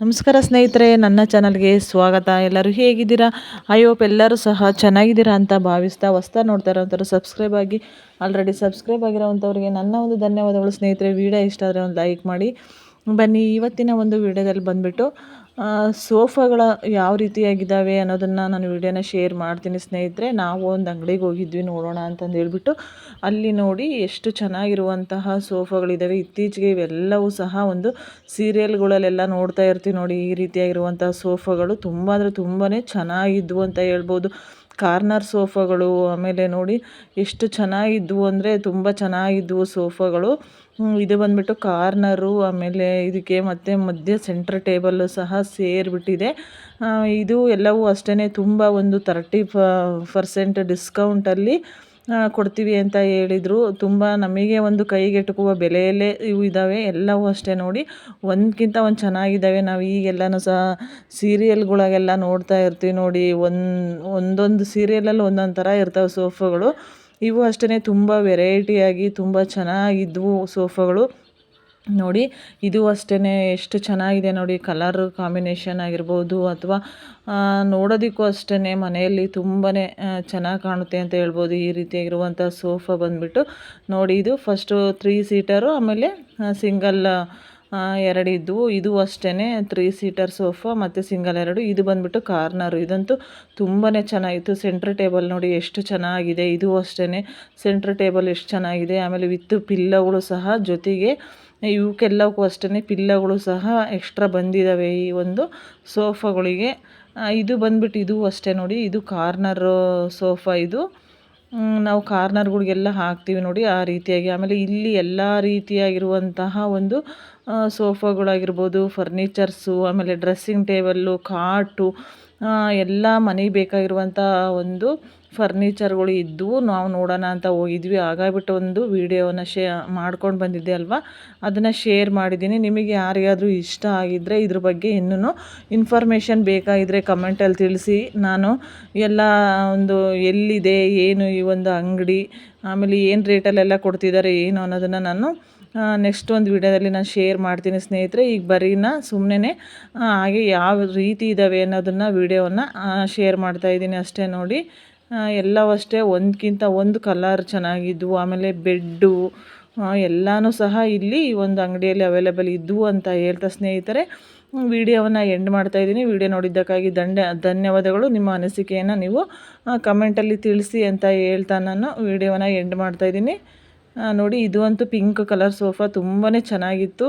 ನಮಸ್ಕಾರ ಸ್ನೇಹಿತರೆ, ನನ್ನ ಚಾನಲ್ಗೆ ಸ್ವಾಗತ. ಎಲ್ಲರೂ ಹೇಗಿದ್ದೀರಾ? ಐ ಹೋಪ್ ಎಲ್ಲರೂ ಸಹ ಚೆನ್ನಾಗಿದ್ದೀರಾ ಅಂತ ಭಾವಿಸ್ತಾ ಹೊಸ್ತಾ ನೋಡ್ತಾ ಇರೋಂಥವ್ರು ಸಬ್ಸ್ಕ್ರೈಬ್ ಆಗಿ ಆಲ್ರೆಡಿ ಸಬ್ಸ್ಕ್ರೈಬ್ ಆಗಿರೋವಂಥವ್ರಿಗೆ ನನ್ನ ಒಂದು ಧನ್ಯವಾದಗಳು ಸ್ನೇಹಿತರೆ. ವಿಡಿಯೋ ಇಷ್ಟ ಆದರೆ ಒಂದು ಲೈಕ್ ಮಾಡಿ. ಬನ್ನಿ, ಇವತ್ತಿನ ಒಂದು ವಿಡಿಯೋದಲ್ಲಿ ಬಂದುಬಿಟ್ಟು ಸೋಫಾಗಳ ಯಾವ ರೀತಿಯಾಗಿದ್ದಾವೆ ಅನ್ನೋದನ್ನು ನಾನು ವಿಡಿಯೋನ ಶೇರ್ ಮಾಡ್ತೀನಿ ಸ್ನೇಹಿತರೆ. ನಾವು ಒಂದು ಅಂಗಡಿಗೆ ಹೋಗಿದ್ವಿ, ನೋಡೋಣ ಅಂತಂದು ಹೇಳ್ಬಿಟ್ಟು, ಅಲ್ಲಿ ನೋಡಿ ಎಷ್ಟು ಚೆನ್ನಾಗಿರುವಂತಹ ಸೋಫಾಗಳಿದ್ದಾವೆ. ಇತ್ತೀಚೆಗೆ ಇವೆಲ್ಲವೂ ಸಹ ಒಂದು ಸೀರಿಯಲ್ಗಳಲ್ಲೆಲ್ಲ ನೋಡ್ತಾ ಇರ್ತೀವಿ ನೋಡಿ, ಈ ರೀತಿಯಾಗಿರುವಂತಹ ಸೋಫಾಗಳು ತುಂಬ ಅಂದರೆ ತುಂಬಾ ಚೆನ್ನಾಗಿದ್ವು ಅಂತ ಹೇಳ್ಬೋದು. ಕಾರ್ನರ್ ಸೋಫಾಗಳು ಆಮೇಲೆ ನೋಡಿ ಎಷ್ಟು ಚೆನ್ನಾಗಿದ್ವು ಅಂದರೆ ತುಂಬ ಚೆನ್ನಾಗಿದ್ವು ಸೋಫಾಗಳು. ಇದು ಬಂದುಬಿಟ್ಟು ಕಾರ್ನರು, ಆಮೇಲೆ ಇದಕ್ಕೆ ಮತ್ತೆ ಮಧ್ಯ ಸೆಂಟ್ರ್ ಟೇಬಲ್ಲು ಸಹ ಸೇರಿಬಿಟ್ಟಿದೆ. ಇದು ಎಲ್ಲವೂ ಅಷ್ಟೇ ತುಂಬ ಒಂದು ತರ್ಟಿ ಪರ್ಸೆಂಟ್ ಡಿಸ್ಕೌಂಟಲ್ಲಿ ಕೊಡ್ತೀವಿ ಅಂತ ಹೇಳಿದರು. ತುಂಬ ನಮಗೆ ಒಂದು ಕೈಗೆಟುಕುವ ಬೆಲೆಯಲ್ಲೇ ಇವು ಇದ್ದಾವೆ ಎಲ್ಲವೂ ಅಷ್ಟೇ ನೋಡಿ. ಒಂದಕ್ಕಿಂತ ಒಂದು ಚೆನ್ನಾಗಿದ್ದಾವೆ ನಾವು ಈಗೆಲ್ಲನೂ ಸಹ ಸೀರಿಯಲ್ಗಳಾಗೆಲ್ಲ ನೋಡ್ತಾ ಇರ್ತೀವಿ ನೋಡಿ. ಒಂದು, ಒಂದೊಂದು ಸೀರಿಯಲಲ್ಲಿ ಒಂದೊಂದು ಥರ ಇರ್ತವೆ ಸೋಫಾಗಳು. ಇವು ಅಷ್ಟೇ ತುಂಬ ವೆರೈಟಿಯಾಗಿ ತುಂಬ ಚೆನ್ನಾಗಿದ್ವು ಸೋಫಾಗಳು. ನೋಡಿ, ಇದು ಅಷ್ಟೇ ಎಷ್ಟು ಚೆನ್ನಾಗಿದೆ ನೋಡಿ ಕಲರ್ ಕಾಂಬಿನೇಷನ್ ಆಗಿರ್ಬೋದು ಅಥವಾ ನೋಡೋದಕ್ಕೂ ಅಷ್ಟೇ ಮನೆಯಲ್ಲಿ ತುಂಬಾ ಚೆನ್ನಾಗಿ ಕಾಣುತ್ತೆ ಅಂತ ಹೇಳ್ಬೋದು. ಈ ರೀತಿಯಾಗಿರುವಂಥ ಸೋಫಾ ಬಂದುಬಿಟ್ಟು ನೋಡಿ, ಇದು ಫಸ್ಟು ತ್ರೀ ಸೀಟರು ಆಮೇಲೆ ಸಿಂಗಲ್ ಎರಡಿದ್ವು ಇದು ಅಷ್ಟೇ ತ್ರೀ ಸೀಟರ್ ಸೋಫಾ ಮತ್ತು ಸಿಂಗಲ್ ಎರಡು. ಇದು ಬಂದುಬಿಟ್ಟು ಕಾರ್ನರು ಇದಂತೂ ತುಂಬಾ ಚೆನ್ನಾಗಿತ್ತು. ಸೆಂಟ್ರ್ ಟೇಬಲ್ ನೋಡಿ ಎಷ್ಟು ಚೆನ್ನಾಗಿದೆ. ಇದು ಅಷ್ಟೇ ಸೆಂಟ್ರ್ ಟೇಬಲ್ ಎಷ್ಟು ಚೆನ್ನಾಗಿದೆ. ಆಮೇಲೆ ವಿತ್ ಪಿಲ್ಲೋಗಳು ಸಹ ಜೊತೆಗೆ ಇವಕ್ಕೆಲ್ಲವಕ್ಕೂ ಅಷ್ಟೇ ಪಿಲ್ಲೋಗಳು ಸಹ ಎಕ್ಸ್ಟ್ರಾ ಬಂದಿದ್ದಾವೆ ಈ ಒಂದು ಸೋಫಾಗಳಿಗೆ ಇದು ಬಂದ್ಬಿಟ್ಟು ಇದು ಅಷ್ಟೇ ನೋಡಿ. ಇದು ಕಾರ್ನರ್ ಸೋಫಾ ಇದು. ನಾವು ಕಾರ್ನರ್ಗಳಿಗೆಲ್ಲ ಹಾಕ್ತೀವಿ ನೋಡಿ ಆ ರೀತಿಯಾಗಿ. ಆಮೇಲೆ ಇಲ್ಲಿ ಎಲ್ಲ ರೀತಿಯಾಗಿರುವಂತಹ ಒಂದು ಸೋಫಾಗಳಾಗಿರ್ಬೋದು, ಫರ್ನಿಚರ್ಸು, ಆಮೇಲೆ ಡ್ರೆಸ್ಸಿಂಗ್ ಟೇಬಲ್ಲು, ಕಾಟು ಎಲ್ಲ ಮನೆಗೆ ಬೇಕಾಗಿರುವಂಥ ಒಂದು ಫರ್ನಿಚರ್ಗಳು ಇದ್ದವು ನಾವು ನೋಡೋಣ ಅಂತ ಹೋಗಿದ್ವಿ. ಆಗಾಗ್ಬಿಟ್ಟು ಒಂದು ವೀಡಿಯೋನ ಶೇ, ಮಾಡ್ಕೊಂಡು ಬಂದಿದ್ದೆ ಅಲ್ವಾ? ಅದನ್ನು ಶೇರ್ ಮಾಡಿದ್ದೀನಿ. ನಿಮಗೆ ಯಾರಿಗಾದರೂ ಇಷ್ಟ ಆಗಿದ್ದರೆ ಇದ್ರ ಬಗ್ಗೆ ಇನ್ನೂ ಇನ್ಫಾರ್ಮೇಷನ್ ಬೇಕಾಗಿದ್ದರೆ ಕಮೆಂಟಲ್ಲಿ ತಿಳಿಸಿ. ನಾನು ಎಲ್ಲ ಒಂದು ಎಲ್ಲಿದೆ, ಏನು ಈ ಒಂದು ಅಂಗಡಿ, ಆಮೇಲೆ ಏನು ರೇಟಲ್ಲೆಲ್ಲ ಕೊಡ್ತಿದ್ದಾರೆ, ಏನು ಅನ್ನೋದನ್ನು ನಾನು ನೆಕ್ಸ್ಟ್ ಒಂದು ವಿಡಿಯೋದಲ್ಲಿ ನಾನು ಶೇರ್ ಮಾಡ್ತೀನಿ ಸ್ನೇಹಿತರೆ. ಈಗ ಬರೀನ ಸುಮ್ಮನೆ ಹಾಗೆ ಯಾವ ರೀತಿ ಇದ್ದಾವೆ ಅನ್ನೋದನ್ನು ವಿಡಿಯೋವನ್ನು ಶೇರ್ ಮಾಡ್ತಾಯಿದ್ದೀನಿ ಅಷ್ಟೇ ನೋಡಿ. ಎಲ್ಲವೂ ಅಷ್ಟೇ ಒಂದಕ್ಕಿಂತ ಒಂದು ಕಲರ್ ಚೆನ್ನಾಗಿದ್ವು. ಆಮೇಲೆ ಬೆಡ್ಡು ಎಲ್ಲನೂ ಸಹ ಇಲ್ಲಿ ಒಂದು ಅಂಗಡಿಯಲ್ಲಿ ಅವೈಲೇಬಲ್ ಇದ್ದವು ಅಂತ ಹೇಳ್ತಾ ಸ್ನೇಹಿತರೆ. ವಿಡಿಯೋವನ್ನು ಎಂಡ್ ಮಾಡ್ತಾ ಇದ್ದೀನಿ. ವಿಡಿಯೋ ನೋಡಿದ್ದಕ್ಕಾಗಿ ದಂಡ, ಧನ್ಯವಾದಗಳು. ನಿಮ್ಮ ಅನಿಸಿಕೆಯನ್ನು ನೀವು ಕಮೆಂಟಲ್ಲಿ ತಿಳಿಸಿ ಅಂತ ಹೇಳ್ತಾ ನಾನು ವಿಡಿಯೋವನ್ನು ಎಂಡ್ ಮಾಡ್ತಾ ಇದ್ದೀನಿ. ನೋಡಿ, ಇದು ಅಂತೂ ಪಿಂಕ್ ಕಲರ್ ಸೋಫಾ ತುಂಬಾ ಚೆನ್ನಾಗಿತ್ತು.